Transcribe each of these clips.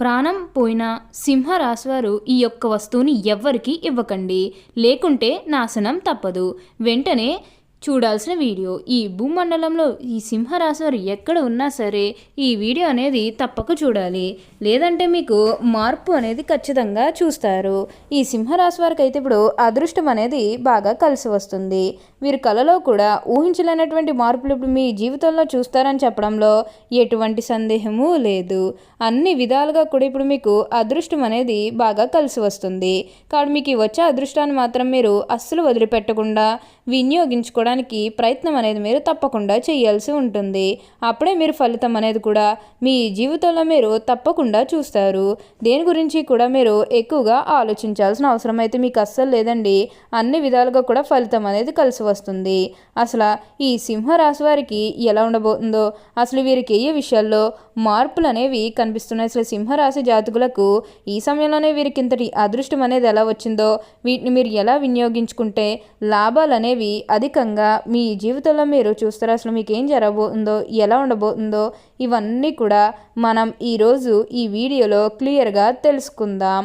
ప్రాణం పోయిన సింహరాశివారు ఈ యొక్క వస్తువుని ఎవ్వరికీ ఇవ్వకండి. లేకుంటే నాశనం తప్పదు. వెంటనే చూడాల్సిన వీడియో. ఈ భూమండలంలో ఈ సింహరాశి వారు ఎక్కడ ఉన్నా సరే ఈ వీడియో అనేది తప్పక చూడాలి. లేదంటే మీకు మార్పు అనేది ఖచ్చితంగా చూస్తారు. ఈ సింహరాశి వారికి అయితే ఇప్పుడు అదృష్టం అనేది బాగా కలిసి వస్తుంది. వీరి కళలో కూడా ఊహించలేనటువంటి మార్పులు ఇప్పుడు మీ జీవితంలో చూస్తారని చెప్పడంలో ఎటువంటి సందేహము లేదు. అన్ని విధాలుగా కూడా ఇప్పుడు మీకు అదృష్టం అనేది బాగా కలిసి వస్తుంది. కాబట్టి మీకు వచ్చే అదృష్టాన్ని మాత్రం మీరు అస్సలు వదిలిపెట్టకుండా వినియోగించుకోవడం చేసుకోవడానికి ప్రయత్నం అనేది మీరు తప్పకుండా చేయాల్సి ఉంటుంది. అప్పుడే మీరు ఫలితం అనేది కూడా మీ జీవితంలో మీరు తప్పకుండా చూస్తారు. దేని గురించి కూడా మీరు ఎక్కువగా ఆలోచించాల్సిన అవసరం అయితే మీకు అస్సలు లేదండి. అన్ని విధాలుగా కూడా ఫలితం అనేది కలిసి వస్తుంది. అసలు ఈ సింహరాశి వారికి ఎలా ఉండబోతుందో అసలు వీరికి ఏ విషయాల్లో మార్పులు అనేవి కనిపిస్తున్నాయి? అసలు సింహరాశి జాతకులకు ఈ సమయంలోనే వీరికి ఇంతటి అదృష్టం అనేది ఎలా వచ్చిందో వీటిని మీరు ఎలా వినియోగించుకుంటే లాభాలు అనేవి అధికంగా మీ జీవితంలో మీరు చూస్తారు అసలు మీకు ఏం జరగబోతుందో ఎలా ఉండబోతుందో ఇవన్నీ కూడా మనం ఈరోజు ఈ వీడియోలో క్లియర్గా తెలుసుకుందాం.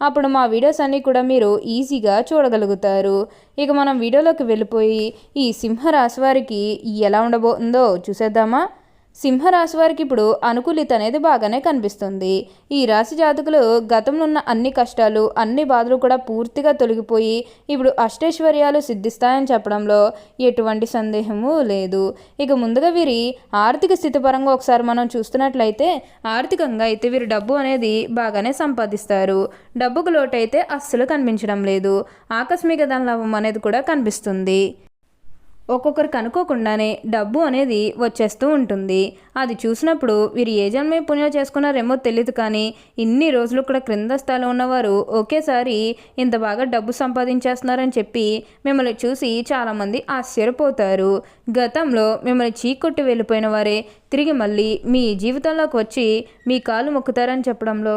అప్పుడు మా వీడియోస్ అన్నీ కూడా మీరు ఈజీగా చూడగలుగుతారు. ఇక మనం వీడియోలోకి వెళ్ళిపోయి ఈ సింహరాశి వారికి ఎలా ఉండబోతుందో చూసేద్దామా? సింహరాశి వారికి ఇప్పుడు అనుకూలిత అనేది బాగానే కనిపిస్తుంది. ఈ రాశి జాతకులు గతంలో ఉన్న అన్ని కష్టాలు అన్ని బాధలు కూడా పూర్తిగా తొలగిపోయి ఇప్పుడు అష్టైశ్వర్యాలు సిద్ధిస్తాయని చెప్పడంలో ఎటువంటి సందేహము లేదు. ఇక ముందుగా వీరి ఆర్థిక స్థితి పరంగా ఒకసారి మనం చూస్తున్నట్లయితే ఆర్థికంగా అయితే వీరు డబ్బు అనేది బాగానే సంపాదిస్తారు. డబ్బుకు లోటైతే అస్సలు కనిపించడం లేదు. ఆకస్మిక ధన లాభం అనేది కూడా కనిపిస్తుంది. ఒక్కొక్కరికి అనుకోకుండానే డబ్బు అనేది వచ్చేస్తూ ఉంటుంది. అది చూసినప్పుడు వీరు ఏ జన్మే పుణ్యం చేసుకున్నారేమో తెలియదు కానీ ఇన్ని రోజులు కూడా క్రింద స్థాయిలో ఉన్నవారు ఒకేసారి ఇంత బాగా డబ్బు సంపాదించేస్తున్నారని చెప్పి మిమ్మల్ని చూసి చాలామంది ఆశ్చర్యపోతారు. గతంలో మిమ్మల్ని చీకొట్టి వెళ్ళిపోయిన వారే తిరిగి మళ్ళీ మీ జీవితంలోకి వచ్చి మీ కాలు మొక్కుతారని చెప్పడంలో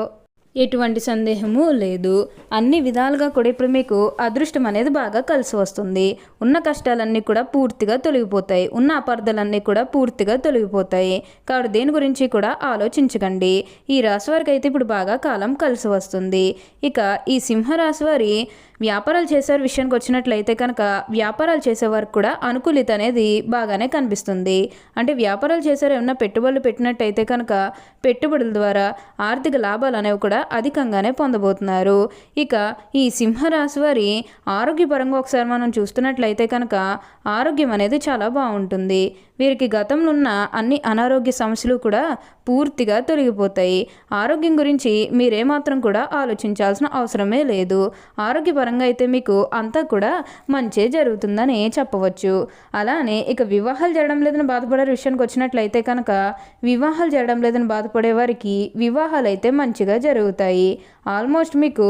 ఎటువంటి సందేహము లేదు. అన్ని విధాలుగా కూడా ఇప్పుడు మీకు అదృష్టం అనేది బాగా కలిసి వస్తుంది. ఉన్న కష్టాలన్నీ కూడా పూర్తిగా తొలగిపోతాయి. ఉన్న అపార్థాలన్నీ కూడా పూర్తిగా తొలగిపోతాయి. కాబట్టి దేని గురించి కూడా ఆలోచించకండి. ఈ రాశి వారికి అయితే ఇప్పుడు బాగా కాలం కలిసి వస్తుంది. ఇక ఈ సింహరాశి వారి వ్యాపారాలు చేసేవారి విషయానికి వచ్చినట్లయితే కనుక వ్యాపారాలు చేసేవారికి కూడా అనుకూలిత అనేది బాగానే కనిపిస్తుంది. అంటే వ్యాపారాలు చేసేవారు ఏమన్నా పెట్టుబడులు పెట్టినట్టయితే కనుక పెట్టుబడుల ద్వారా ఆర్థిక లాభాలు అనేవి కూడా అధికంగానే పొందబోతున్నారు. ఇక ఈ సింహరాశి వారి ఆరోగ్యపరంగా ఒకసారి మనం చూస్తున్నట్లయితే కనుక ఆరోగ్యం అనేది చాలా బాగుంటుంది. వీరికి గతంలో ఉన్న అన్ని అనారోగ్య సమస్యలు కూడా పూర్తిగా తొలగిపోతాయి. ఆరోగ్యం గురించి మీరేమాత్రం కూడా ఆలోచించాల్సిన అవసరమే లేదు. ఆరోగ్యపరంగా అయితే మీకు అంతా కూడా మంచే జరుగుతుందని చెప్పవచ్చు. అలానే ఇక వివాహాలు జరగడం లేదని బాధపడే విషయానికి వచ్చినట్లయితే కనుక వివాహాలు జరగడం లేదని బాధపడే వారికి వివాహాలు అయితే మంచిగా జరుగుతాయి. ఆల్మోస్ట్ మీకు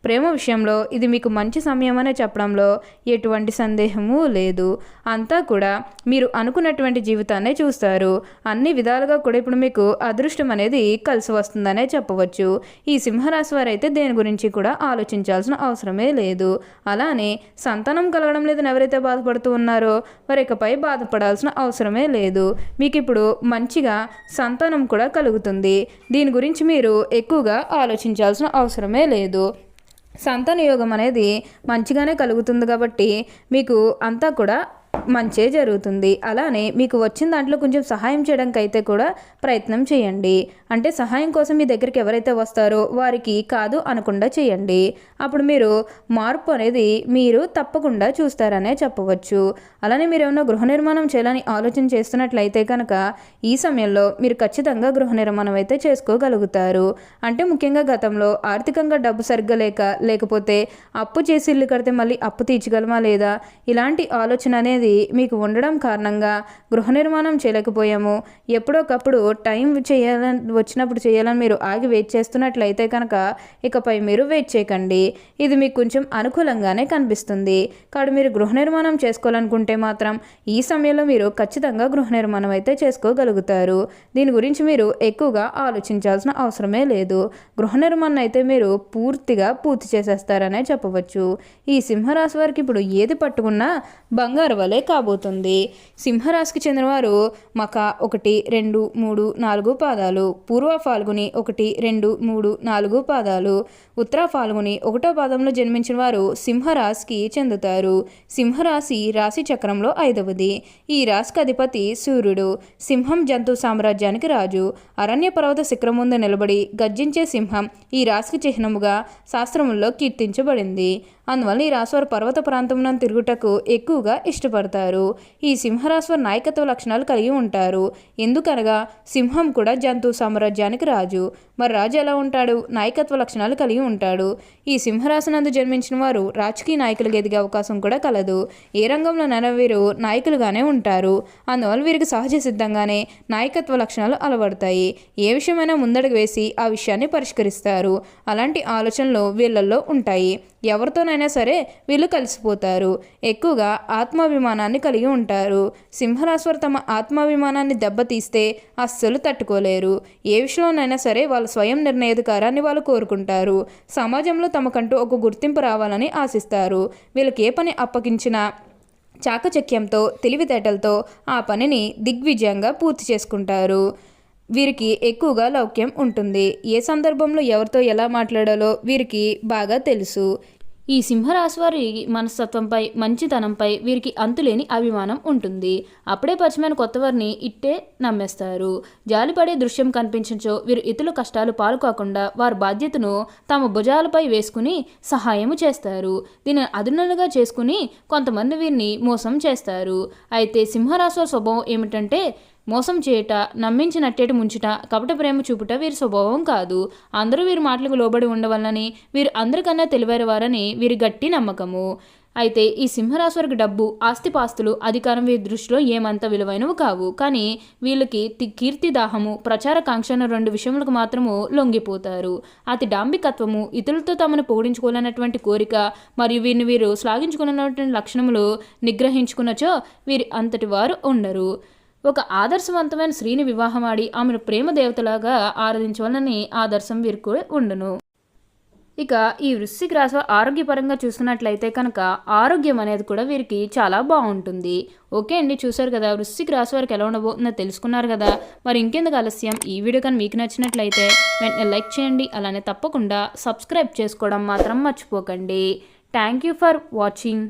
ప్రేమ విషయంలో ఇది మీకు మంచి సమయం అనే చెప్పడంలో ఎటువంటి సందేహము లేదు. అంతా కూడా మీరు అనుకున్నటువంటి జీవితాన్నే చూస్తారు. అన్ని విధాలుగా కూడా ఇప్పుడు మీకు అదృష్టం అనేది కలిసి వస్తుందనే చెప్పవచ్చు. ఈ సింహరాశి వారు అయితే దేని గురించి కూడా ఆలోచించాల్సిన అవసరమే లేదు. అలానే సంతానం కలగడం లేదని ఎవరైతే బాధపడుతూ ఉన్నారో వారి ఇకపై బాధపడాల్సిన అవసరమే లేదు. మీకు ఇప్పుడు మంచిగా సంతానం కూడా కలుగుతుంది. దీని గురించి మీరు ఎక్కువగా ఆలోచించాల్సిన అవసరమే లేదు. సంతాన యోగం అనేది మంచిగానే కలుగుతుంది కాబట్టి మీకు అంతా కూడా మంచే జరుగుతుంది. అలానే మీకు వచ్చిన దాంట్లో కొంచెం సహాయం చేయడానికి అయితే కూడా ప్రయత్నం చేయండి. అంటే సహాయం కోసం మీ దగ్గరికి ఎవరైతే వస్తారో వారికి కాదు అనకుండా చేయండి. అప్పుడు మీరు మార్పు అనేది మీరు తప్పకుండా చూస్తారనే చెప్పవచ్చు. అలానే మీరు ఏమైనా గృహ నిర్మాణం చేయాలని ఆలోచన చేస్తున్నట్లయితే కనుక ఈ సమయంలో మీరు ఖచ్చితంగా గృహ నిర్మాణం అయితే చేసుకోగలుగుతారు. అంటే ముఖ్యంగా గతంలో ఆర్థికంగా డబ్బు సరిగ్గా లేక లేకపోతే అప్పు చేసి ఇల్లు కడితే మళ్ళీ అప్పు తీర్చగలమా లేదా? ఇలాంటి ఆలోచన అనేది మీకు ఉండడం కారణంగా గృహ నిర్మాణం చేయలేకపోయాము. ఎప్పుడోకప్పుడు టైం చేయాలని వచ్చినప్పుడు చేయాలని మీరు ఆగి వెయిట్ చేస్తున్నట్లయితే కనుక ఇకపై మీరు వెయిట్ చేయకండి. ఇది మీకు కొంచెం అనుకూలంగానే కనిపిస్తుంది. కాబట్టి మీరు గృహ నిర్మాణం చేసుకోవాలనుకుంటే మాత్రం ఈ సమయంలో మీరు ఖచ్చితంగా గృహ నిర్మాణం అయితే చేసుకోగలుగుతారు. దీని గురించి మీరు ఎక్కువగా ఆలోచించాల్సిన అవసరమే లేదు. గృహ నిర్మాణం అయితే మీరు పూర్తిగా పూర్తి చేసేస్తారనే చెప్పవచ్చు. ఈ సింహరాశి వారికి ఇప్పుడు ఏది పట్టుకున్నా బంగారు వలె కాబోతుంది. సింహరాశికి చెందినవారు మక ఒకటి రెండు మూడు నాలుగు పాదాలు. పూర్వ ఫాల్గుని ఒకటి రెండు మూడు నాలుగు పాదాలు. ఉత్తర ఫాల్గుని ఒకటో పాదంలో జన్మించిన వారు సింహరాశికి చెందుతారు. సింహరాశి రాశి చక్రంలో ఐదవది. ఈ రాశికి అధిపతి సూర్యుడు. సింహం జంతు సామ్రాజ్యానికి రాజు. అరణ్య పర్వత శిఖరం ముందు నిలబడి గర్జించే సింహం ఈ రాశికి చిహ్నముగా శాస్త్రముల్లో కీర్తించబడింది. అందువల్ల ఈ రాశివారు పర్వత ప్రాంతంలో తిరుగుటకు ఎక్కువగా ఇష్టపడతారు. ఈ సింహరాశివారు నాయకత్వ లక్షణాలు కలిగి ఉంటారు. ఎందుకనగా సింహం కూడా జంతు సామ్రాజ్యానికి రాజు. మరి రాజు ఎలా ఉంటాడు? నాయకత్వ లక్షణాలు కలిగి ఉంటాడు. ఈ సింహరాశనందు జన్మించిన వారు రాజకీయ నాయకులుగా ఎదిగే అవకాశం కూడా కలదు. ఏ రంగంలోనైనా వీరు నాయకులుగానే ఉంటారు. అందువల్ల వీరికి సహజ సిద్ధంగానే నాయకత్వ లక్షణాలు అలవడతాయి. ఏ విషయమైనా ముందడుగు వేసి ఆ విషయాన్ని పరిష్కరిస్తారు. అలాంటి ఆలోచనలు వీళ్ళల్లో ఉంటాయి. ఎవరితోనైనా సరే వీళ్ళు కలిసిపోతారు. ఎక్కువగా ఆత్మాభిమానాన్ని కలిగి ఉంటారు. సింహరాశివారు తమ ఆత్మాభిమానాన్ని దెబ్బతీస్తే అస్సలు తట్టుకోలేరు. ఏ విషయంలోనైనా సరే వాళ్ళ స్వయం నిర్ణయాధికారాన్ని వాళ్ళు కోరుకుంటారు. సమాజంలో తమకంటూ ఒక గుర్తింపు రావాలని ఆశిస్తారు. వీళ్ళకి ఏ పని అప్పగించినా చాకచక్యంతో తెలివితేటలతో ఆ పనిని దిగ్విజయంగా పూర్తి చేసుకుంటారు. వీరికి ఎక్కువగా లౌక్యం ఉంటుంది. ఏ సందర్భంలో ఎవరితో ఎలా మాట్లాడాలో వీరికి బాగా తెలుసు. ఈ సింహరాశి వారి మనస్తత్వంపై మంచితనంపై వీరికి అంతులేని అభిమానం ఉంటుంది. అప్పుడే పరిచయమైన కొత్త వారిని ఇట్టే నమ్మేస్తారు. జాలిపడే దృశ్యం కనిపించచో వీరు ఇతరుల కష్టాలు పాల్కోకుండా వారి బాధ్యతను తమ భుజాలపై వేసుకుని సహాయము చేస్తారు. దీనిని అదునులుగా చేసుకుని కొంతమంది వీరిని మోసం చేస్తారు. అయితే సింహరాశి వారి స్వభావం ఏమిటంటే మోసం చేయుట నమ్మించినట్టేటి ముంచుట కపట ప్రేమ చూపుట వీరి స్వభావం కాదు. అందరూ వీరి మాటలకు లోబడి ఉండవలనని వీరు అందరికన్నా తెలివైన వారని వీరి గట్టి నమ్మకము. అయితే ఈ సింహరాశివారికి డబ్బు ఆస్తిపాస్తులు అధికారం వీరి దృష్టిలో ఏమంత విలువైనవి కావు. కానీ వీళ్ళకి కీర్తి దాహము ప్రచార కాంక్షను రెండు విషయములకు మాత్రము లొంగిపోతారు. అతి డాంబికత్వము ఇతరులతో తమను పొగిడించుకోవాలన్నటువంటి కోరిక మరియు వీరిని వీరు శ్లాఘించుకున్నటువంటి లక్షణములు నిగ్రహించుకున్నచో వీరి అంతటి వారు ఉండరు. ఒక ఆదర్శవంతమైన స్త్రీని వివాహమాడి ఆమెను ప్రేమ దేవతలాగా ఆరాధించవాలని ఆదర్శం వీరికి ఉండును. ఇక ఈ వృశ్చిక రాశి ఆరోగ్యపరంగా చూసుకున్నట్లయితే కనుక ఆరోగ్యం అనేది కూడా వీరికి చాలా బాగుంటుంది. ఓకే అండి చూసారు కదా వృశ్చిక రాశి వారికి ఎలా ఉండబోతుందో తెలుసుకున్నారు కదా. మరి ఇంకెందుకు ఆలస్యం? ఈ వీడియో కానీ మీకు నచ్చినట్లయితే వెంటనే లైక్ చేయండి అలానే తప్పకుండా సబ్స్క్రైబ్ చేసుకోవడం మాత్రం మర్చిపోకండి. Thank you for watching.